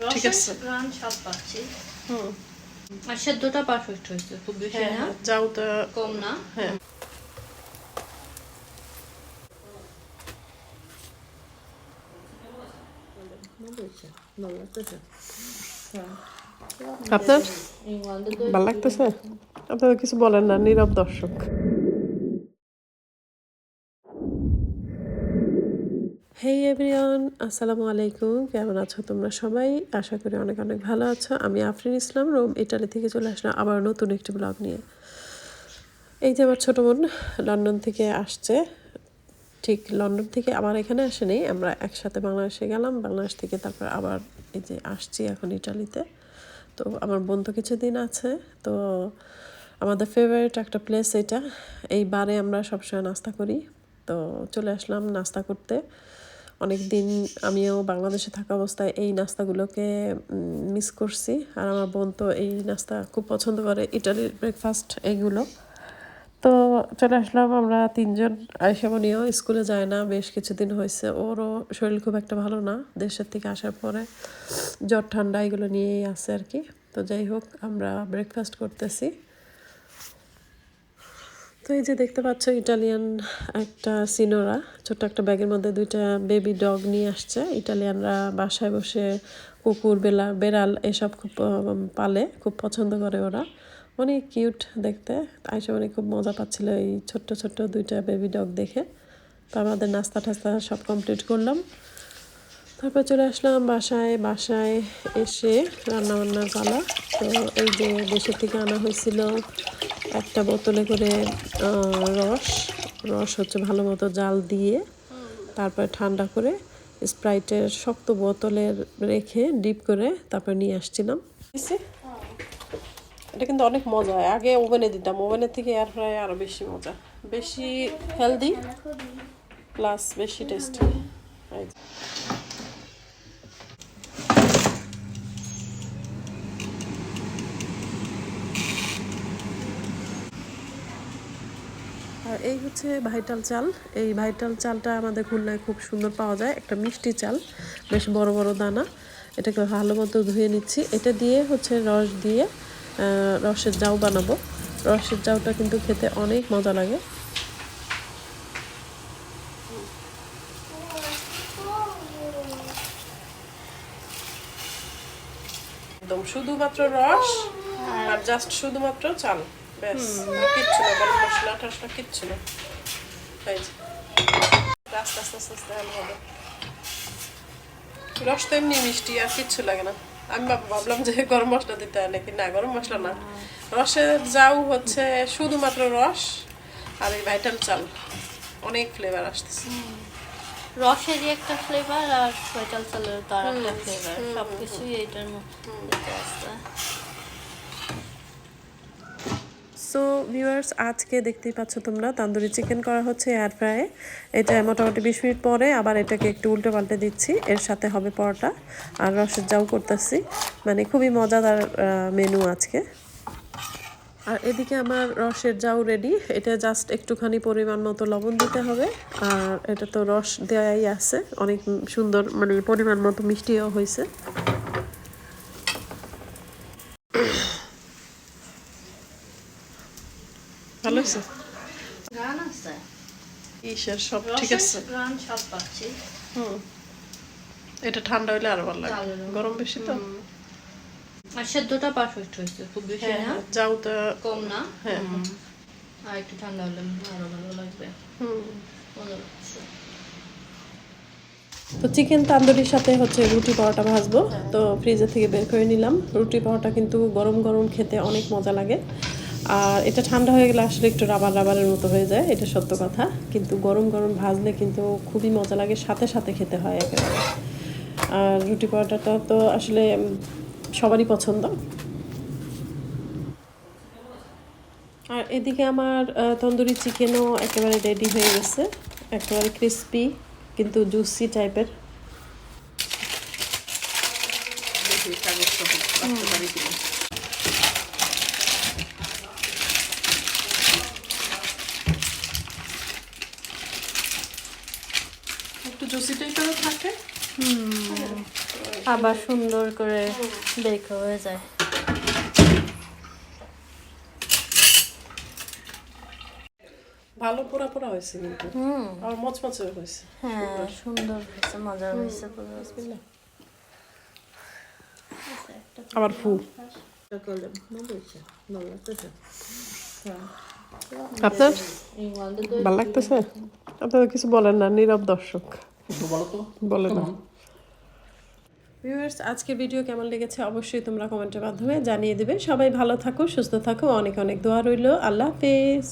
আছে। হুম। আর সেদ্ধটা পারফেক্ট হয়েছে খুব বেশি হ্যাঁ না? কম না? হ্যাঁ। আপনার? ভালো লাগতেছে? আপনারা কিছু বলেন না নীরব দর্শক। হেই এভরিওয়ান আসসালামু আলাইকুম কেমন আছো তোমরা সবাই? আশা করি অনেক অনেক ভালো আছো। আমি আফরিন ইসলাম, রোম, ইটালি থেকে চলে আসলাম আবার নতুন একটি ব্লগ নিয়ে। এই যে আমার ছোটো বোন লন্ডন থেকে আসছে। ঠিক লন্ডন থেকে আবার এখানে আসেনি। আমরা একসাথে বাংলাদেশে গেলাম। বাংলাদেশ থেকে তারপর আবার এই যে আসছি এখন ইটালিতে। তো আমার বোন তো কিছুদিন আছে। তো আমাদের ফেভারিট একটা প্লেস এটা। এই বারে আমরা সবসময় নাস্তা করি। তো চলে আসলাম নাস্তা করতে। অনেক দিন আমিও বাংলাদেশে থাকা অবস্থায় এই নাস্তাগুলোকে মিস করছি। আর আমার বোন তো এই নাস্তা খুব পছন্দ করে, ইটালির ব্রেকফাস্ট এইগুলো তো চলে আসলাম আমরা তিনজন আয়সামনিও স্কুলে যায় না, বেশ কিছুদিন হয়েছে। ওরও শরীর খুব একটা ভালো না, দেশের থেকে আসার পরে জ্বর ঠান্ডা এগুলো নিয়েই আছে আর কি। তো যাই হোক, আমরা ব্রেকফাস্ট করতেছি। তো এই যে দেখতে পাচ্ছ ইটালিয়ান একটা সিনোরা। ছোট্ট একটা ব্যাগের মধ্যে দুইটা বেবি ডগ নিয়ে আসছে। ইটালিয়ানরা বাসায় বসে কুকুর, বেলা, বেড়াল এসব খুব পালে, খুব পছন্দ করে ওরা। অনেক কিউট দেখতে। আইসা মানে খুব মজা পাচ্ছিল এই ছোট্ট ছোট্ট দুইটা বেবি ডগ দেখে। তো আমাদের নাস্তা টাস্তা সব কমপ্লিট করলাম। তারপর চলে আসলাম বাসায়। বাসায় এসে রান্না বান্নার পালা। তো এই যে দেশের থেকে আনা হয়েছিল একটা বোতলে করে রস রস হচ্ছে ভালো মতো জাল দিয়ে তারপরে ঠান্ডা করে স্প্রাইটের শক্ত বোতলে রেখে ডিপ করে তারপরে নিয়ে আসছিলাম। এটা কিন্তু অনেক মজা। হয় আগে ওভেনে দিতাম। ওভেনের থেকে এয়ার ফ্রাই আরও বেশি মজা। বেশি হেলদি প্লাস বেশি টেস্টি আর এই হচ্ছে ভাইটাল চাল। এই ভাইটাল চালটা আমাদের খুলনায় খুব সুন্দর পাওয়া যায়। একটা মিষ্টি চাল, বেশ বড় বড় দানা। এটাকে ভালো মতো ধুয়ে নিচ্ছি। এটা দিয়ে হচ্ছে রস দিয়ে রসের জাউ বানাবো। রসের জাউটা কিন্তু খেতে অনেক মজা লাগে। একদম শুধুমাত্র রস আর জাস্ট শুধুমাত্র চাল। ব্যাস কিচ্ছু না গরম মশলা টসলা কিচ্ছু না। আস্তে আস্তে আস্তে আস্তে আলু হবে রস তো এমনি মিষ্টি আর কিচ্ছু লাগে না। আমি ভাবলাম যে গরম মশলা দিতে হয় নাকি? না গরম মশলা না। রসের যাও হচ্ছে শুধুমাত্র রস আর এই ভাইটাল চাল। অনেক ফ্লেভার আসতেছে। রসেরই একটা ফ্লেভার আর সোয়েটাল চালের তার একটা ফ্লেভার সবকিছুই এইটার মধ্যে আছে সো ভিউয়ার্স, আজকে দেখতেই পাচ্ছ তোমরা, তান্দুরি চিকেন করা হচ্ছে এয়ার ফ্রায়ে এটা মোটামুটি বিশ মিনিট পরে আবার এটাকে একটু উল্টে পাল্টে দিচ্ছি, এর সাথে হবে পরোটা। আর রসের যাও করতেছি মানে খুবই মজাদার মেনু আজকে। আর এদিকে আমার রসের যাও রেডি এটা জাস্ট একটুখানি পরিমাণ মতো লবণ দিতে হবে। আর এটা তো রস দেওয়াই আছে, অনেক সুন্দর মানে পরিমাণ মতো মিষ্টিও হয়েছে। ভালো হয়েছে? গান আছে। ইসের সব? ঠিক আছে। রান স্বাদ পাচ্ছি। হুম। এটা ঠান্ডা হইলে আরও ভালো লাগে। গরম বেশি তো? আর সেদ্ধটা পারফেক্ট হয়েছে খুব বেশি হ্যাঁ না? হ্যাঁ, যাও তো কম না? হ্যাঁ। আর একটু ঠান্ডা হলে আরও ভালো লাগবে। হুম। লাগছে। তো চিকেন তান্দুরির সাথে হচ্ছে রুটি পরোটা ভাজবো। তো ফ্রিজে থেকে বের করে নিলাম। রুটি পরোটা কিন্তু গরম গরম খেতে অনেক মজা লাগে। আর এটা ঠান্ডা হয়ে গেলে আসলে একটু রাবার রাবারের মতো হয়ে যায়, এটা সত্য কথা। কিন্তু গরম গরম ভাজলে কিন্তু খুবই মজা লাগে, সাথে সাথে খেতে হয় একেবারে। আর রুটি পরোটাটা তো আসলে সবারই পছন্দ। আর এদিকে আমার তন্দুরি চিকেনও একেবারে রেডি হয়ে গেছে, একেবারে ক্রিস্পি কিন্তু জুসি টাইপের একটু জুসি টাইপেরও থাকে। আবার সুন্দর করে বেক হয়ে যায়। ভালো পোড়া পোড়া হয়েছে কিন্তু। আর মচমচে হয়েছে। হ্যাঁ সুন্দর হয়েছে মজার হয়েছে পুরো আবার ফু। আপনার ভালো লাগতেছে? আপনারা কিছু বলেন না নীরব দর্শক। বলে না ভিউয়ার্স আজকের ভিডিও কেমন লেগেছে অবশ্যই তোমরা কমেন্টের মাধ্যমে জানিয়ে দেবে। সবাই ভালো থাকো সুস্থ থাকো অনেক অনেক দোয়া রইল। আল্লাহ হাফেজ।